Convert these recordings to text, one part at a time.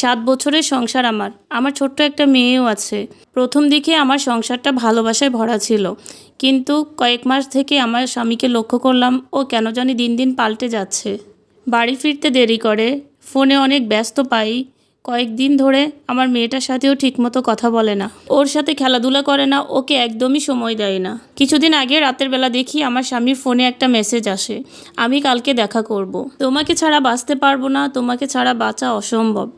সাত বছরের সংসার আমার। আমার ছোট্ট একটা মেয়েও আছে। প্রথম দিকে আমার সংসারটা ভালোবাসায় ভরা ছিল। কিন্তু কয়েক মাস থেকে আমার স্বামীকে লক্ষ্য করলাম, ও কেন জানি দিন দিন পাল্টে যাচ্ছে। বাড়ি ফিরতে দেরি করে, ফোনে অনেক ব্যস্ত পাই। কয়েকদিন ধরে আমার মেয়েটার সাথেও ঠিকমতো কথা বলে না। ওর সাথে খেলাধুলা করে না, ওকে একদমই সময় দেয় না। কিছুদিন আগে রাতের বেলা দেখি আমার স্বামীর ফোনে একটা মেসেজ আসে, আমি কালকে দেখা করব। তোমাকে ছাড়া বাঁচতে পারব না, তোমাকে ছাড়া বাঁচা অসম্ভব।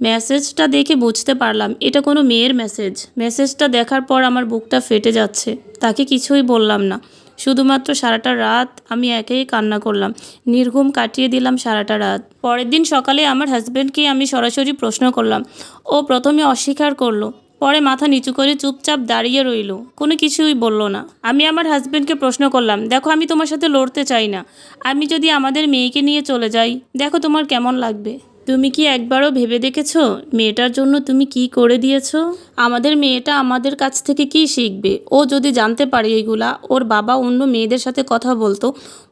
মেসেজটা দেখে বুঝতে পারলাম। এটা কোনো মেয়ের মেসেজ মেসেজটা দেখার পর আমার বুকটা ফেটে যাচ্ছে। তাকে কিছুই বললাম না। শুধুমাত্র সারাটা রাত আমি একেই কান্না করলাম। নির্ঘুম কাটিয়ে দিলাম সারাটা রাত। পরের দিন সকালে আমার হাজব্যান্ডকে আমি সরাসরি প্রশ্ন করলাম। ও প্রথমে অস্বীকার করল। পরে মাথা নিচু করে চুপচাপ দাঁড়িয়ে রইল। কোনো কিছুই বলল না। আমি আমার হাজব্যান্ডকে প্রশ্ন করলাম, দেখো, আমি তোমার সাথে লড়তে চাই না। আমি যদি আমাদের মেয়েকে নিয়ে চলে যাই, দেখো তোমার কেমন লাগবে? তুমি কি একবারও ভেবে দেখেছ মেয়েটার জন্য তুমি কি করে দিয়েছ? আমাদের মেয়েটা আমাদের কাছ থেকে কি শিখবে? ও যদি জানতে পারে এগুলা, ওর বাবা অন্য মেয়েদের সাথে কথা বলতো,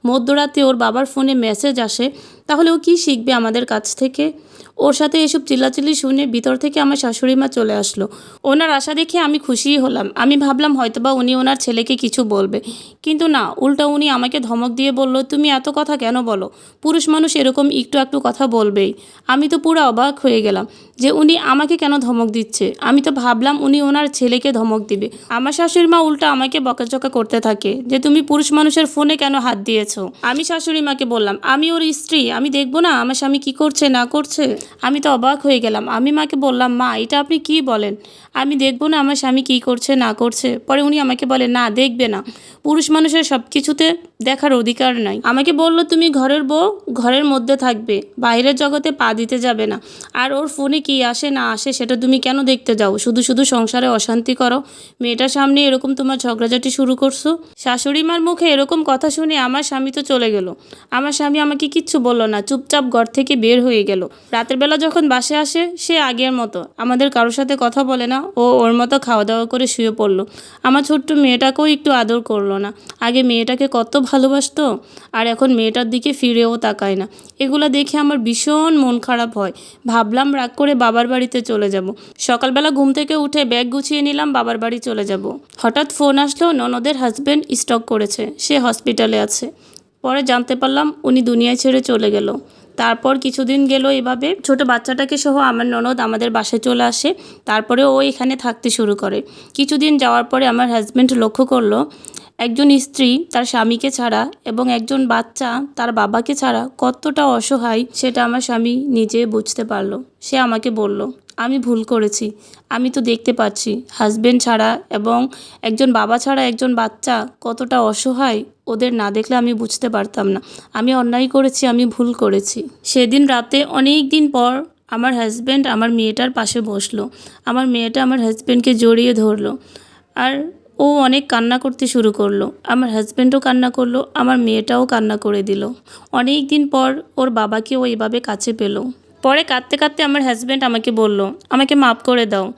মধ্যরাতে ওর বাবার ফোনে মেসেজ আসে তাহলে ও কি শিখবে আমাদের কাছ থেকে? ওর সাথে এসব চিল্লাচিল্লি শুনে ভিতর থেকে আমার শাশুড়ি মা চলে আসলো। ওনার আশা দেখে আমি খুশিই হলাম। আমি ভাবলাম হয়তোবা উনি ওনার ছেলেকে কিছু বলবে। কিন্তু না, উল্টা উনি আমাকে ধমক দিয়ে বলল, তুমি এত কথা কেন বলো? পুরুষ মানুষ এরকম একটু একটু কথা বলবেই। আমি তো পুরো অবাক হয়ে গেলাম যে উনি আমাকে কেন ধমক দিচ্ছে। আমি তো ভাবলাম উনি ওনার ছেলেকে ধমক দিবে। আমার শাশুড়ি মা উল্টা আমাকে বকাচকা করতে থাকে যে, তুমি পুরুষ মানুষের ফোনে কেন হাত দিয়েছ? আমি শাশুড়ি মাকে বললাম, আমি ওর স্ত্রী আমি দেখব না, আমার স্বামী কি করছে, না করছে? আমি তো অবাক হয়ে গেলাম। আমি মাকে বললাম, মা, এটা আপনি কি বলেন? আমি দেখব না, আমার স্বামী কি করছে, না করছে। পরে উনি আমাকে বলে, না, দেখবে না। পুরুষ মানুষের সব কিছুতে দেখার অধিকার নাই। আমাকে বলল, তুমি ঘরের বউ, ঘরের মধ্যে থাকবে। বাইরের জগতে পা দিতে যাবে না। আর ওর ফোনে কি আসে, না আসে, সেটা তুমি কেন দেখতে যাও? শুধু শুধু সংসারে অশান্তি করো। মেয়েটার সামনে এরকম তোমার ঝগড়াঝাটি শুরু করছ? শাশুড়ি মার মুখে এরকম কথা শুনে আমার স্বামী তো চলে গেল। আমার স্বামী আমাকে কিচ্ছু বলল না, চুপচাপ ঘর থেকে বের হয়ে গেল। রাতের বেলা যখন বাসে আসে, সে আগের মতো। আমাদের কারোর সাথে কথা বলে না, ও ওর মতো খাওয়া দাওয়া করে শুয়ে পড়ল। আমার ছোট্ট মেয়েটাকেও একটু আদর করল না। আগে মেয়েটাকে কত ভালোবাসতো, আর এখন মেয়েটার দিকে ফিরেও তাকায় না। এগুলো দেখে আমার ভীষণ মন খারাপ হয়। ভাবলাম, রাগ করে বাবার বাড়িতে চলে যাব। সকালবেলা ঘুম থেকে উঠে ব্যাগ গুছিয়ে নিলাম, বাবার বাড়ি চলে যাব। হঠাৎ ফোন আসলো, ননদের হাজব্যান্ড স্টক করেছে। সে হসপিটালে আছে। পরে জানতে পারলাম উনি দুনিয়ায় ছেড়ে চলে গেল। তারপর কিছুদিন গেল এভাবে ছোট বাচ্চাটাকে সহ আমার ননদ আমাদের বাসায় চলে আসে। তারপরে ও এখানে থাকতে শুরু করে। কিছুদিন যাওয়ার পরে আমার হাজব্যান্ড লক্ষ্য করল, একজন স্ত্রী তার স্বামীকে ছাড়া এবং একজন বাচ্চা তার বাবাকে ছাড়া কতটা অসহায় সেটা আমার স্বামী নিজে বুঝতে পারল। সে আমাকে বলল আমি ভুল করেছি। আমি তো দেখতে পাচ্ছি হাজবেন্ড ছাড়া এবং একজন বাবা ছাড়া একজন বাচ্চা কতটা অসহায়, ওদের না দেখলে আমি বুঝতে পারতাম না। আমি অন্যায় করেছি, আমি ভুল করেছি। সেদিন রাতে অনেক দিন পর আমার হাজব্যান্ড আমার মেয়েটার পাশে বসল। আমার মেয়েটা আমার হাজব্যান্ডকে জড়িয়ে ধরলো আর ও অনেক কান্না করতে শুরু করল। আমার হাজব্যান্ডও কান্না করল, আমার মেয়েটাও কান্না করে দিল। অনেক দিন পর ওর বাবাকে ও এভাবে কাছে পেল। পরে কাঁদতে কাঁদতে আমার হাজব্যান্ড আমাকে বলল, আমাকে মাফ করে দাও।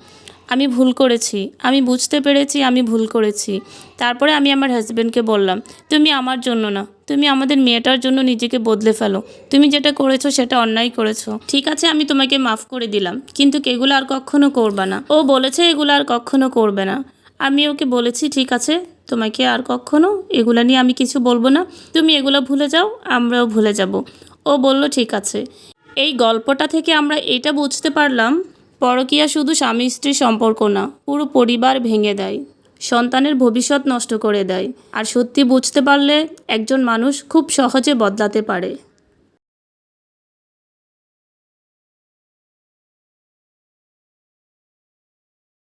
আমি ভুল করেছি। আমি বুঝতে পেরেছি আমি ভুল করেছি। তারপরে আমি আমার হাজব্যান্ডকে বললাম, তুমি আমার জন্য না। তুমি আমাদের মেয়েটার জন্য নিজেকে বদলে ফেলো। তুমি যেটা করেছ সেটা অন্যায় করেছ। ঠিক আছে, আমি তোমাকে মাফ করে দিলাম। কিন্তু এগুলো আর কখনো করবে না। ও বলেছে, এগুলো আর কখনো করবে না। আমি ওকে বলেছি, ঠিক আছে, তোমাকে আর কখনো এগুলো নিয়ে আমি কিছু বলব না। তুমি এগুলো ভুলে যাও, আমরাও ভুলে যাব। ও বলল, ঠিক আছে। এই গল্পটা থেকে আমরা এটা বুঝতে পারলাম, পরকীয়া শুধু স্বামী স্ত্রীর সম্পর্ক না, পুরো পরিবার ভেঙে দেয়, সন্তানের ভবিষ্যৎ নষ্ট করে দেয়। আর সত্যি বুঝতে পারলে একজন মানুষ খুব সহজে বদলাতে পারে।